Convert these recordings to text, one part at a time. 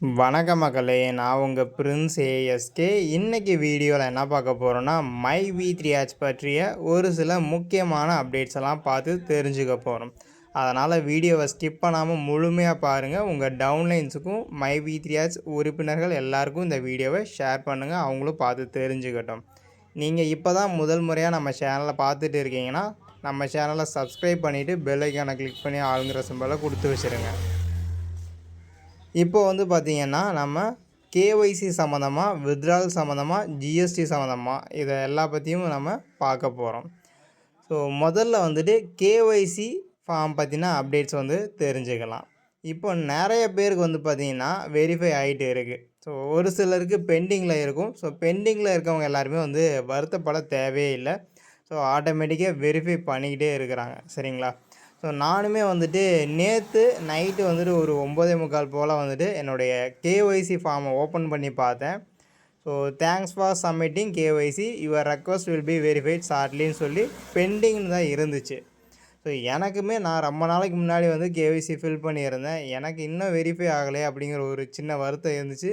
வணக்க மக்களே நான் உங்கள் பிரின்ஸ் ஏஎஸ்கே இன்றைக்கி வீடியோவில் என்ன பார்க்க போகிறோன்னா மை வி த்ரீ ஆச் பற்றிய ஒரு சில முக்கியமான அப்டேட்ஸ் எல்லாம் பார்த்து தெரிஞ்சுக்க போகிறோம் அதனால் வீடியோவை ஸ்கிப் பண்ணாமல் முழுமையாக பாருங்கள் உங்கள் டவுன்லைன்ஸுக்கும் மை வி த்ரீ ஆச் உறுப்பினர்கள் எல்லாருக்கும் இந்த வீடியோவை ஷேர் பண்ணுங்கள் அவங்களும் பார்த்து தெரிஞ்சுக்கட்டும். நீங்கள் இப்போ தான் முதல் முறையாக நம்ம சேனலை பார்த்துட்டு இருக்கீங்கன்னா நம்ம சேனலை சப்ஸ்கிரைப் பண்ணிவிட்டு பெல் ஐக்கானை கிளிக் பண்ணி ஆளுங்கிற சிம்பலை கொடுத்து வச்சுருங்க. இப்போ வந்து பார்த்திங்கன்னா நம்ம கேஒய்சி சம்மந்தமாக வித்ட்ரால் சம்மந்தமாக ஜிஎஸ்டி சம்மந்தமாக இதை எல்லா பற்றியும் நம்ம பார்க்க போகிறோம் ஸோ முதல்ல வந்துட்டு கேஒய்சி ஃபார்ம் பார்த்திங்கன்னா அப்டேட்ஸ் வந்து தெரிஞ்சுக்கலாம். இப்போ நிறைய பேருக்கு வந்து பார்த்திங்கன்னா வெரிஃபை ஆகிட்டு இருக்குது ஸோ ஒரு சிலருக்கு பெண்டிங்கில் இருக்கும். ஸோ பெண்டிங்கில் இருக்கவங்க எல்லாருமே வந்து வருத்தப்பட தேவையே இல்லை. ஸோ ஆட்டோமேட்டிக்காக வெரிஃபை பண்ணிக்கிட்டே இருக்கிறாங்க. சரிங்களா? ஸோ நானுமே வந்துட்டு நேற்று நைட்டு வந்துட்டு ஒரு ஒம்பதே முக்கால் போல் வந்துட்டு என்னுடைய கேஒய்சி ஃபார்மை ஓப்பன் பண்ணி பார்த்தேன். So thanks for submitting KYC your request will be verified ஷார்ட்லின்னு சொல்லி பெண்டிங்னு தான் இருந்துச்சு. ஸோ எனக்குமே நான் ரொம்ப நாளைக்கு முன்னாடி வந்து கேஒய்சி ஃபில் பண்ணியிருந்தேன். எனக்கு இன்னும் வெரிஃபை ஆகலை அப்படிங்கிற ஒரு சின்ன வருத்தம் இருந்துச்சு.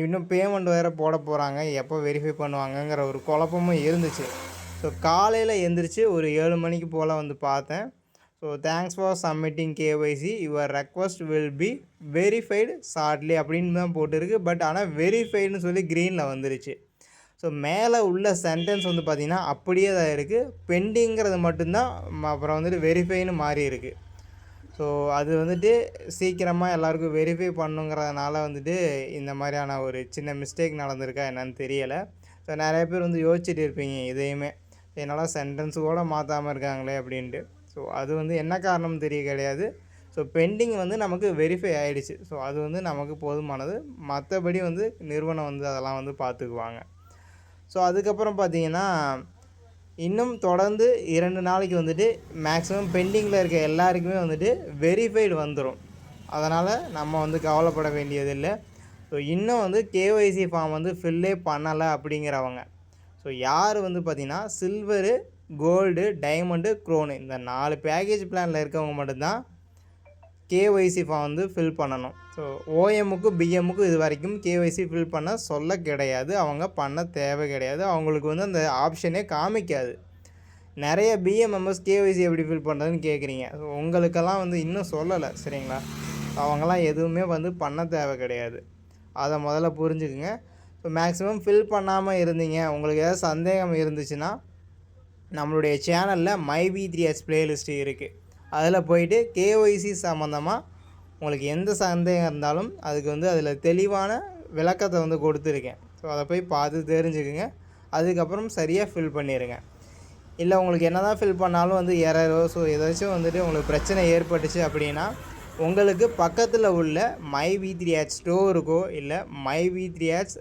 இன்னும் பேமெண்ட் வேறு போட போகிறாங்க எப்போ வெரிஃபை பண்ணுவாங்கங்கிற ஒரு குழப்பமும் இருந்துச்சு. ஸோ காலையில் எந்திரிச்சு ஒரு ஏழு மணிக்கு போல் வந்து பார்த்தேன். So thanks for submitting KYC your request will be verified shortly அப்படின்னு தான் போட்டிருக்கு. பட் ஆனால் வெரிஃபைடுன்னு சொல்லி க்ரீனில் வந்துருச்சு. ஸோ மேலே உள்ள சென்டென்ஸ் வந்து பார்த்திங்கன்னா அப்படியே தான் இருக்குது பெண்டிங்கிறது மட்டும்தான் அப்புறம் வந்துட்டு வெரிஃபைன்னு மாறி இருக்குது ஸோ அது வந்துட்டு சீக்கிரமாக எல்லாருக்கும் வெரிஃபை பண்ணுங்கிறதுனால வந்துட்டு இந்த மாதிரியான ஒரு சின்ன மிஸ்டேக் நடந்திருக்கா என்னன்னு தெரியலை. ஸோ நிறைய பேர் வந்து யோசிச்சுட்டு இருப்பீங்க இதையுமே. என்னால் சென்டென்ஸ் கூட மாற்றாமல் இருக்காங்களே அப்படின்ட்டு. ஸோ அது வந்து என்ன காரணம் தெரிய கிடையாது. ஸோ பெண்டிங் வந்து நமக்கு வெரிஃபை ஆகிடுச்சு ஸோ அது வந்து நமக்கு போதுமானது. மற்றபடி வந்து நிறுவனம் வந்து அதெல்லாம் வந்து பார்த்துக்குவாங்க ஸோ அதுக்கப்புறம் பார்த்தீங்கன்னா இன்னும் தொடர்ந்து இரண்டு நாளைக்கு வந்துட்டு மேக்ஸிமம் பெண்டிங்கில் இருக்க எல்லாருக்குமே வந்துட்டு வெரிஃபைடு வந்துடும் அதனால் நம்ம வந்து கவலைப்பட வேண்டியதில்லை. ஸோ இன்னும் வந்து கேஒய்சி ஃபார்ம் வந்து ஃபில்லே பண்ணலை அப்படிங்கிறவங்க. ஸோ யார் வந்து பார்த்திங்கன்னா சில்வரு கோல்டு டைமண்டு க்ரோனு. இந்த நாலு பேக்கேஜ் பிளானில் இருக்கவங்க மட்டும்தான் கேஒய்சி ஃபார்ம் வந்து ஃபில் பண்ணணும். ஸோ ஓஎம்முக்கும் பிஎம்முக்கும் இது வரைக்கும் கேஒய்சி ஃபில் பண்ண சொல்ல கிடையாது. அவங்க பண்ண தேவை கிடையாது. அவங்களுக்கு வந்து அந்த ஆப்ஷனே காமிக்காது. நிறைய பிஎம் மெம்பர்ஸ் கேஒய்சி எப்படி ஃபில் பண்ணுறதுன்னு கேட்குறீங்க ஸோ உங்களுக்கெல்லாம் வந்து இன்னும் சொல்லலை சரிங்களா? அவங்களாம் எதுவுமே வந்து பண்ண தேவை கிடையாது. அதை முதல்ல புரிஞ்சுக்குங்க. ஸோ மேக்ஸிமம் ஃபில் பண்ணாமல் இருந்தீங்க. உங்களுக்கு ஏதாவது சந்தேகம் இருந்துச்சுன்னா நம்மளுடைய சேனலில் my B three S playlist இருக்குது அதில் போயிட்டு கேஒய்சி சம்மந்தமாக உங்களுக்கு எந்த சந்தேகம் இருந்தாலும் அதுக்கு வந்து அதில் தெளிவான விளக்கத்தை வந்து கொடுத்துருக்கேன். ஸோ அதை போய் பார்த்து தெரிஞ்சுக்குங்க. அதுக்கப்புறம் சரியாக ஃபில் பண்ணிடுங்க இல்லை உங்களுக்கு என்ன தான் ஃபில் பண்ணாலும் வந்து எரரோ ஸோ ஏதாச்சும் வந்துட்டு உங்களுக்கு பிரச்சனை ஏற்பட்டுச்சு அப்படின்னா உங்களுக்கு பக்கத்தில் உள்ள மை வி த்ரீ ஆட்ஸ் ஸ்டோருக்கோ இல்லை my V three ads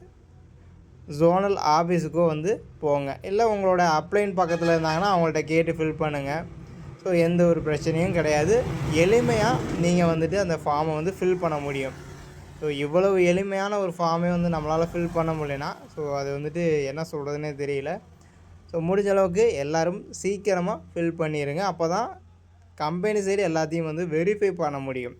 zonal ஆஃபீஸுக்கோ வந்து போங்க. இல்லை உங்களோட அப்ளைன் பக்கத்தில் இருந்தாங்கன்னா அவங்கள்ட்ட கேட்டு ஃபில் பண்ணுங்கள் ஸோ எந்த ஒரு பிரச்சனையும் கிடையாது. எளிமையாக நீங்கள் வந்துட்டு அந்த ஃபார்மை வந்து ஃபில் பண்ண முடியும். ஸோ இவ்வளவு எளிமையான ஒரு ஃபார்மே வந்து நம்மளால் ஃபில் பண்ண முடியலனா ஸோ அது வந்துட்டு என்ன சொல்கிறதுனே தெரியல. ஸோ முடிஞ்ச அளவுக்கு எல்லோரும் சீக்கிரமாக ஃபில் பண்ணிடுங்க அப்போ தான் கம்பெனி சைடு எல்லாத்தையும் வந்து வெரிஃபை பண்ண முடியும்.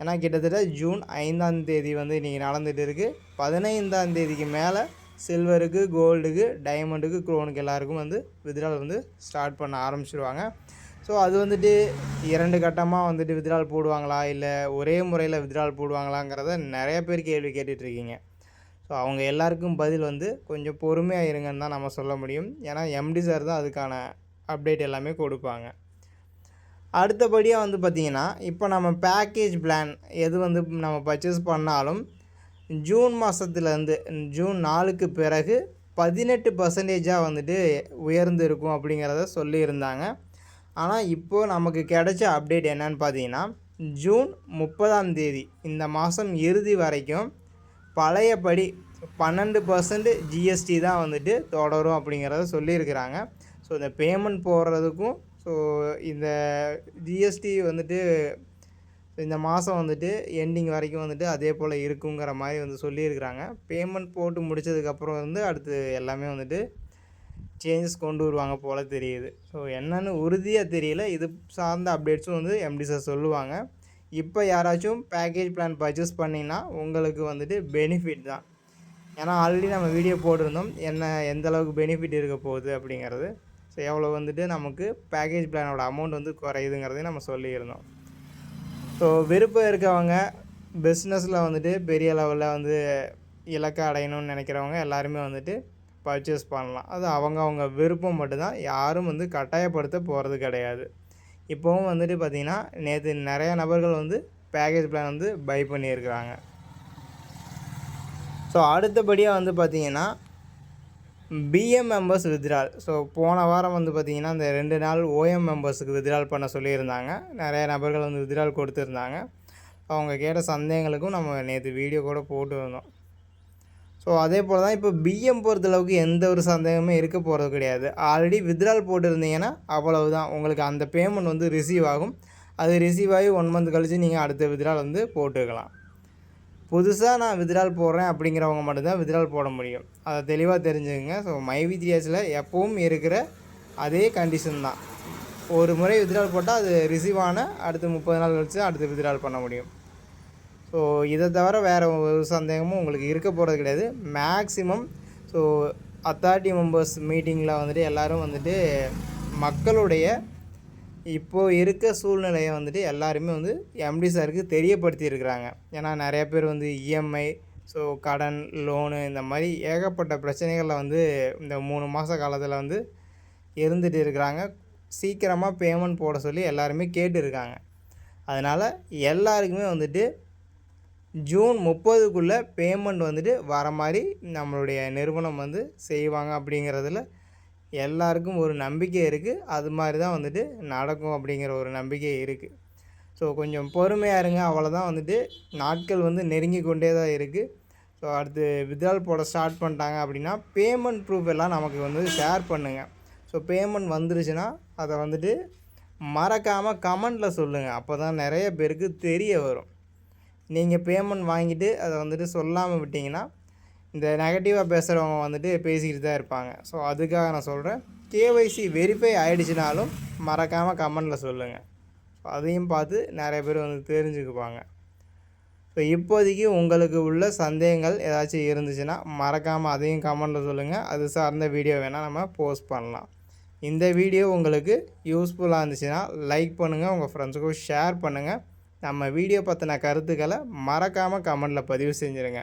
ஏன்னா கிட்டத்தட்ட ஜூன் ஐந்தாம் தேதி வந்து இன்றைக்கி நடந்துகிட்டு இருக்குது பதினைந்தாம் தேதிக்கு மேலே சில்வருக்கு கோல்டுக்கு டைமண்டுக்கு குரோனுக்கு எல்லாருக்கும் வந்து வித்ரால் வந்து ஸ்டார்ட் பண்ண ஆரம்பிச்சிருவாங்க. ஸோ அது வந்துட்டு இரண்டு கட்டமாக வந்துட்டு வித்ரால் போடுவாங்களா? இல்லை ஒரே முறையில் வித்ரால் போடுவாங்களாங்கிறத நிறைய பேர் கேள்வி கேட்டுட்ருக்கீங்க. ஸோ அவங்க எல்லாருக்கும் பதில் வந்து கொஞ்சம் பொறுமையாக இருங்கன்னு தான் நம்ம சொல்ல முடியும். ஏன்னா எம்டி சார் தான் அதுக்கான அப்டேட் எல்லாமே கொடுப்பாங்க. அடுத்தபடியாக வந்து பார்த்திங்கன்னா இப்போ நம்ம பேக்கேஜ் பிளான் எது வந்து நம்ம பர்ச்சேஸ் பண்ணாலும் ஜூன் மாதத்துலேருந்து ஜூன் நாலுக்கு பிறகு பதினெட்டு பர்சன்டேஜாக வந்துட்டு உயர்ந்து இருக்கும் அப்படிங்கிறத சொல்லியிருந்தாங்க. ஆனால் இப்போது நமக்கு கிடைச்ச அப்டேட் என்னன்னு பார்த்தீங்கன்னா ஜூன் முப்பதாம் தேதி இந்த மாதம் இறுதி வரைக்கும் பழையபடி பன்னெண்டு பர்சன்ட் ஜிஎஸ்டி தான் வந்துட்டு தொடரும் அப்படிங்கிறத சொல்லியிருக்கிறாங்க. ஸோ இந்த பேமெண்ட் போடுறதுக்கும் ஸோ இந்த ஜிஎஸ்டி வந்துட்டு இந்த மாதம் வந்துட்டு எண்டிங் வரைக்கும் வந்துட்டு அதே போல் இருக்குங்கிற மாதிரி வந்து சொல்லியிருக்கிறாங்க. பேமெண்ட் போட்டு முடித்ததுக்கப்புறம் வந்து அடுத்து எல்லாமே வந்துட்டு சேஞ்சஸ் கொண்டு வருவாங்க போல் தெரியுது. ஸோ என்னென்னு உறுதியாக தெரியல. இது சார்ந்த அப்டேட்ஸும் வந்து எம்டி சார் சொல்லுவாங்க. இப்போ யாராச்சும் பேக்கேஜ் பிளான் பர்ச்சேஸ் பண்ணிங்கன்னா உங்களுக்கு வந்துட்டு பெனிஃபிட் தான். ஏன்னா ஆல்ரெடி நம்ம வீடியோ போட்டிருந்தோம். என்ன எந்த அளவுக்கு பெனிஃபிட் இருக்க போகுது அப்படிங்கிறது. ஸோ எவ்வளோ வந்துட்டு நமக்கு பேக்கேஜ் பிளானோட அமௌண்ட் வந்து குறையுதுங்கிறதையும் நம்ம சொல்லியிருந்தோம். ஸோ விருப்பம் இருக்கவங்க பிஸ்னஸில் வந்துட்டு பெரிய லெவலில் வந்து இலக்கை அடையணும்னு நினைக்கிறவங்க எல்லாருமே வந்துட்டு பர்ச்சேஸ் பண்ணலாம். அது அவங்க அவங்க விருப்பம் மட்டும்தான். யாரும் வந்து கட்டாயப்படுத்த போகிறது கிடையாது. இப்போவும் வந்துட்டு பார்த்திங்கன்னா நேற்று நிறைய நபர்கள் வந்து பேக்கேஜ் பிளான் வந்து பை பண்ணியிருக்கிறாங்க. ஸோ அடுத்தபடியாக வந்து பார்த்திங்கன்னா பிஎம் மெம்பர்ஸ் வித்ரால் ஸோ போன வாரம் வந்து பார்த்திங்கன்னா இந்த ரெண்டு நாள் ஓஎம் மெம்பர்ஸுக்கு வித்ரால் பண்ண சொல்லியிருந்தாங்க. நிறைய நபர்கள் வந்து வித்ரால் கொடுத்துருந்தாங்க. அவங்க கேட்ட சந்தேகங்களுக்கும் நம்ம நேற்று வீடியோ கூட போட்டு வந்தோம். ஸோ அதே போல் தான் இப்போ பிஎம் பொறுத்தளவுக்கு எந்த ஒரு சந்தேகமே இருக்க போகிறது கிடையாது. ஆல்ரெடி வித்ரால் போட்டிருந்தீங்கன்னா அவ்வளவு தான் உங்களுக்கு அந்த பேமெண்ட் வந்து ரிசீவ் ஆகும். அது ரிசீவ் ஆகி ஒன் மந்த் கழித்து நீங்கள் அடுத்த வித்ரால் வந்து போட்டுக்கலாம். புதுசாக நான் வித்ரால் போடுறேன் அப்படிங்கிறவங்க மட்டும்தான் வித்ரால் போட முடியும். அதை தெளிவாக தெரிஞ்சுக்கங்க. ஸோ மை வித்ரியாஸில் எப்பவும் இருக்கிற அதே கண்டிஷன் தான். ஒரு முறை வித்ரால் போட்டால் அது ரிசீவ் ஆன அடுத்து முப்பது நாள் கழிச்சு அடுத்து வித்ரால் பண்ண முடியும். ஸோ இதை தவிர வேறு ஒரு சந்தேகமும் உங்களுக்கு இருக்க போகிறது கிடையாது. மேக்ஸிமம் ஸோ அத்தாரிட்டி மெம்பர்ஸ் மீட்டிங்கில் வந்துட்டு எல்லோரும் வந்துட்டு மக்களுடைய இப்போது இருக்க சூழ்நிலையை வந்துட்டு எல்லாருமே வந்து எம்டி சாருக்கு தெரியப்படுத்தியிருக்கிறாங்க. ஏன்னா நிறைய பேர் வந்து இஎம்ஐ ஸோ கடன் லோனு இந்த மாதிரி ஏகப்பட்ட பிரச்சனைகளில் வந்து இந்த மூணு மாத காலத்தில் வந்து இருந்துகிட்டு இருக்கிறாங்க. சீக்கிரமாக பேமெண்ட் போட சொல்லி எல்லாருமே கேட்டுருக்காங்க. அதனால் எல்லாருக்குமே வந்துட்டு ஜூன் முப்பதுக்குள்ளே பேமெண்ட் வந்துட்டு வர மாதிரி நம்மளுடைய நிறுவனம் வந்து செய்வாங்க அப்படிங்கிறதுல எல்லாருக்கும் ஒரு நம்பிக்கை இருக்குது அது மாதிரி தான் வந்துட்டு நடக்கும் அப்படிங்கிற ஒரு நம்பிக்கை இருக்குது ஸோ கொஞ்சம் பொறுமையாக இருங்க. அவ்வளோதான் வந்துட்டு நாட்கள் வந்து நெருங்கி கொண்டே தான் இருக்குது ஸோ அடுத்து வித்ரால் போட ஸ்டார்ட் பண்ணிட்டாங்க அப்படின்னா பேமெண்ட் ப்ரூஃப் எல்லாம் நமக்கு வந்து ஷேர் பண்ணுங்கள் ஸோ பேமெண்ட் வந்துருச்சுன்னா அதை வந்துட்டு மறக்காமல் கமெண்டில் சொல்லுங்கள் அப்போ தான் நிறைய பேருக்கு தெரிய வரும். நீங்கள் பேமெண்ட் வாங்கிட்டு அதை வந்துட்டு சொல்லாமல் விட்டிங்கன்னா இந்த நெகட்டிவாக பேசுகிறவங்க வந்துட்டு பேசிக்கிட்டு தான் இருப்பாங்க. ஸோ அதுக்காக நான் சொல்கிறேன் கேஒய்சி வெரிஃபை ஆகிடுச்சினாலும் மறக்காமல் கமெண்டில் சொல்லுங்கள் ஸோ அதையும் பார்த்து நிறைய பேர் வந்து தெரிஞ்சுக்குவாங்க. ஸோ இப்போதைக்கு உங்களுக்கு உள்ள சந்தேகங்கள் ஏதாச்சும் இருந்துச்சுன்னா மறக்காமல் அதையும் கமெண்டில் சொல்லுங்கள் அது சார்ந்த வீடியோ வேணால் நம்ம போஸ்ட் பண்ணலாம். இந்த வீடியோ உங்களுக்கு யூஸ்ஃபுல்லாக இருந்துச்சுன்னா லைக் பண்ணுங்கள் உங்கள் ஃப்ரெண்ட்ஸுக்கும் ஷேர் பண்ணுங்கள் நம்ம வீடியோ பற்றின கருத்துக்களை மறக்காமல் கமெண்டில் பதிவு செஞ்சுருங்க.